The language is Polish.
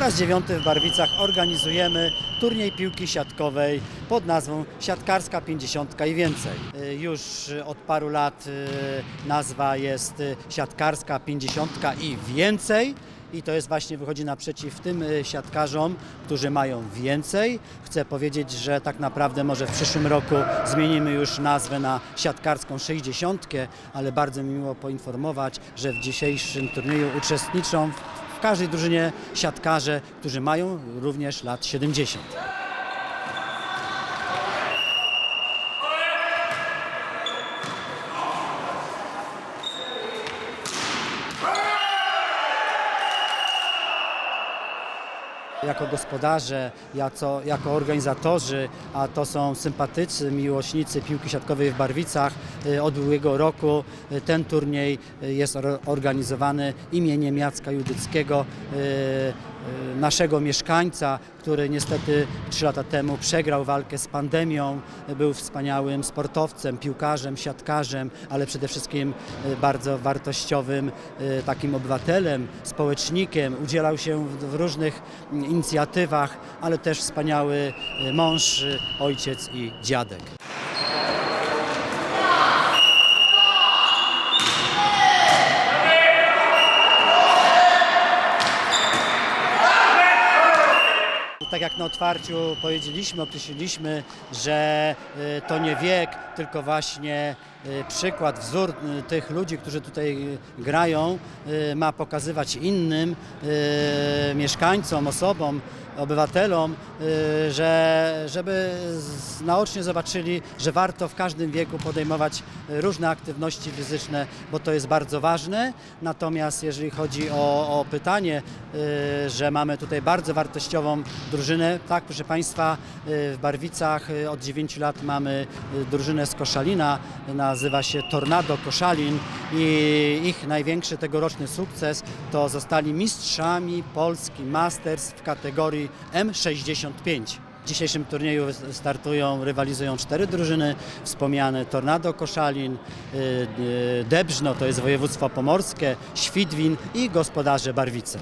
raz dziewiąty w Barwicach organizujemy turniej piłki siatkowej pod nazwą Siatkarska 50 i więcej. Y, Już od paru lat y, nazwa jest y, Siatkarska 50 i więcej. I to jest właśnie wychodzi naprzeciw tym siatkarzom, którzy mają więcej. Chcę powiedzieć, że tak naprawdę może w przyszłym roku zmienimy już nazwę na siatkarską 60, ale bardzo mi miło poinformować, że w dzisiejszym turnieju uczestniczą każdej drużynie siatkarze, którzy mają również lat 70. jako gospodarze, jako, jako organizatorzy, a to są sympatycy, miłośnicy piłki siatkowej w Barwicach. y, Od ubiegłego roku y, ten turniej y, jest or- organizowany imieniem Jacka Judyckiego, naszego mieszkańca, który niestety trzy lata temu przegrał walkę z pandemią. Był wspaniałym sportowcem, piłkarzem, siatkarzem, ale przede wszystkim bardzo wartościowym takim obywatelem, społecznikiem. Udzielał się w, w różnych mm, inicjatywach, ale też wspaniały y, mąż, y, ojciec i dziadek. Tak jak na otwarciu powiedzieliśmy, określiliśmy, że y, to nie wiek, tylko właśnie y, przykład, wzór y, tych ludzi, którzy tutaj grają, ma pokazywać innym mieszkańcom, osobom, obywatelom, że, żeby naocznie zobaczyli, że warto w każdym wieku podejmować różne aktywności fizyczne, bo to jest bardzo ważne. Natomiast jeżeli chodzi o, o pytanie, że mamy tutaj bardzo wartościową drużynę, tak proszę Państwa, y, w Barwicach y, od 9 lat mamy y, drużynę z Koszalina, nazywa się Tornado Koszalin i ich największy tegoroczny sukces to zostali mistrzami Polski Masters w kategorii M65. W dzisiejszym turnieju startują, rywalizują cztery drużyny, wspomniane Tornado Koszalin, Debrzno, to jest województwo pomorskie, Świdwin i gospodarze Barwice.